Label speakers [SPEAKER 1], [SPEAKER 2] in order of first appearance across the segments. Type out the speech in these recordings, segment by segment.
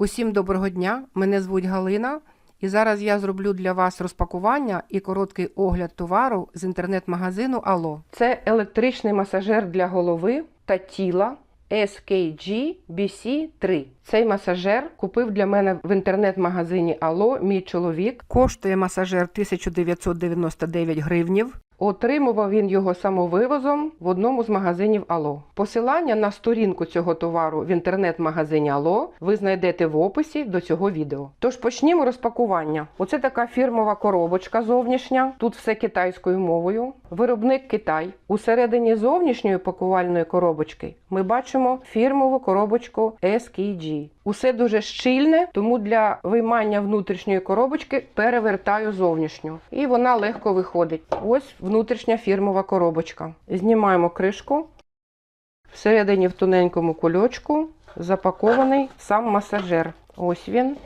[SPEAKER 1] Усім доброго дня! Мене звуть Галина, і зараз я зроблю для вас розпакування і короткий огляд товару з інтернет-магазину Алло. Це електричний масажер для голови та тіла SKG BC3. Цей масажер купив для мене в інтернет-магазині Алло мій чоловік. Коштує масажер 1999 гривнів. Отримував він його самовивозом в одному з магазинів Ало. Посилання на сторінку цього товару в інтернет-магазині Ало ви знайдете в описі до цього відео. Тож почнімо розпакування. Оце така фірмова коробочка зовнішня. Тут все китайською мовою. Виробник Китай. Усередині зовнішньої пакувальної коробочки ми бачимо фірмову коробочку SKG. Усе дуже щільне, тому для виймання внутрішньої коробочки перевертаю зовнішню. І вона легко виходить. Ось внутрішня фірмова коробочка. Знімаємо кришку. Всередині в тоненькому кульочку запакований сам масажер. Ось він.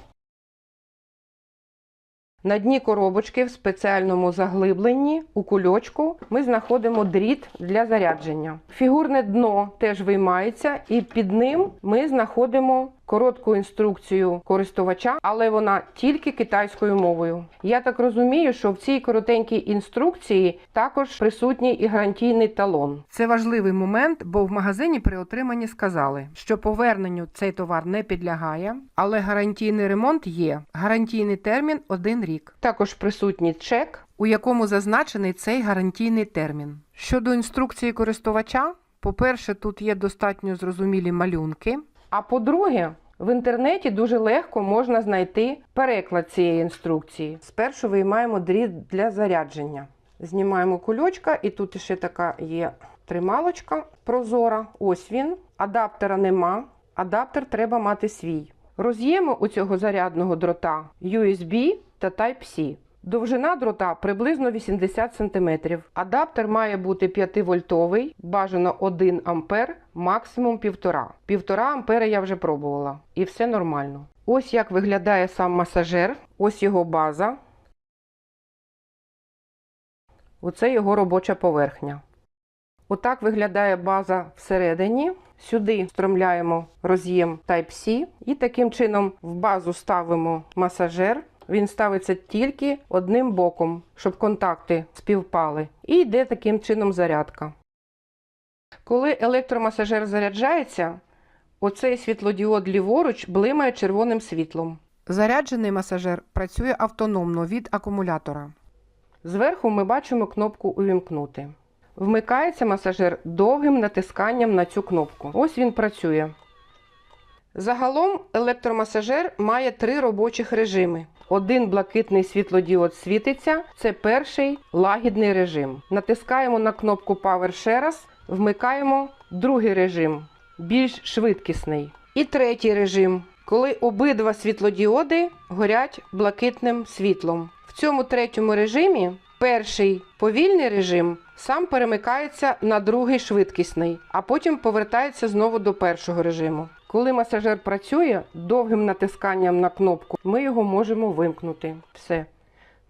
[SPEAKER 1] На дні коробочки в спеціальному заглибленні у кульочку ми знаходимо дріт для зарядження. Фігурне дно теж виймається, і під ним ми знаходимо коротку інструкцію користувача, але вона тільки китайською мовою. Я так розумію, що в цій коротенькій інструкції також присутній і гарантійний талон. Це важливий момент, бо в магазині при отриманні сказали, що поверненню цей товар не підлягає, але гарантійний ремонт є. Гарантійний термін один рік. Також присутній чек, у якому зазначений цей гарантійний термін. Щодо інструкції користувача, по-перше, тут є достатньо зрозумілі малюнки. А по-друге, в інтернеті дуже легко можна знайти переклад цієї інструкції. Спершу виймаємо дріт для зарядження. Знімаємо кульочка, і тут ще така є трималочка прозора. Ось він. Адаптера нема. Адаптер треба мати свій. Роз'єми у цього зарядного дрота USB та Type-C. Довжина дрота приблизно 80 см. Адаптер має бути 5-вольтовий, бажано 1 А, максимум 1,5. 1,5 ампера я вже пробувала. І все нормально. Ось як виглядає сам масажер, ось його база. Оце його робоча поверхня. Отак виглядає база всередині. Сюди встромляємо роз'єм Type-C і таким чином в базу ставимо масажер. Він ставиться тільки одним боком, щоб контакти співпали. І йде таким чином зарядка. Коли електромасажер заряджається, оцей світлодіод ліворуч блимає червоним світлом. Заряджений масажер працює автономно від акумулятора. Зверху ми бачимо кнопку Увімкнути. Вмикається масажер довгим натисканням на цю кнопку. Ось він працює. Загалом електромасажер має три робочих режими. Один блакитний світлодіод світиться, це перший лагідний режим. Натискаємо на кнопку Power ще раз, вмикаємо другий режим, більш швидкісний. І третій режим, коли обидва світлодіоди горять блакитним світлом. В цьому третьому режимі перший повільний режим сам перемикається на другий швидкісний, а потім повертається знову до першого режиму. Коли масажер працює довгим натисканням на кнопку, ми його можемо вимкнути. Все,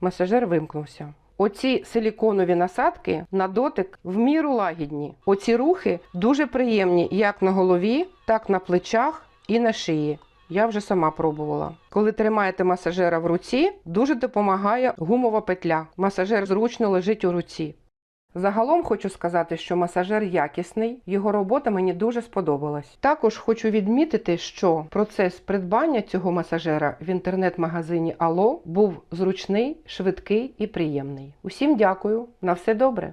[SPEAKER 1] масажер вимкнувся. Оці силіконові насадки на дотик в міру лагідні. Оці рухи дуже приємні як на голові, так на плечах і на шиї. Я вже сама пробувала. Коли тримаєте масажера в руці, дуже допомагає гумова петля. Масажер зручно лежить у руці. Загалом хочу сказати, що масажер якісний, його робота мені дуже сподобалась. Також хочу відмітити, що процес придбання цього масажера в інтернет-магазині Ало був зручний, швидкий і приємний. Усім дякую, на все добре!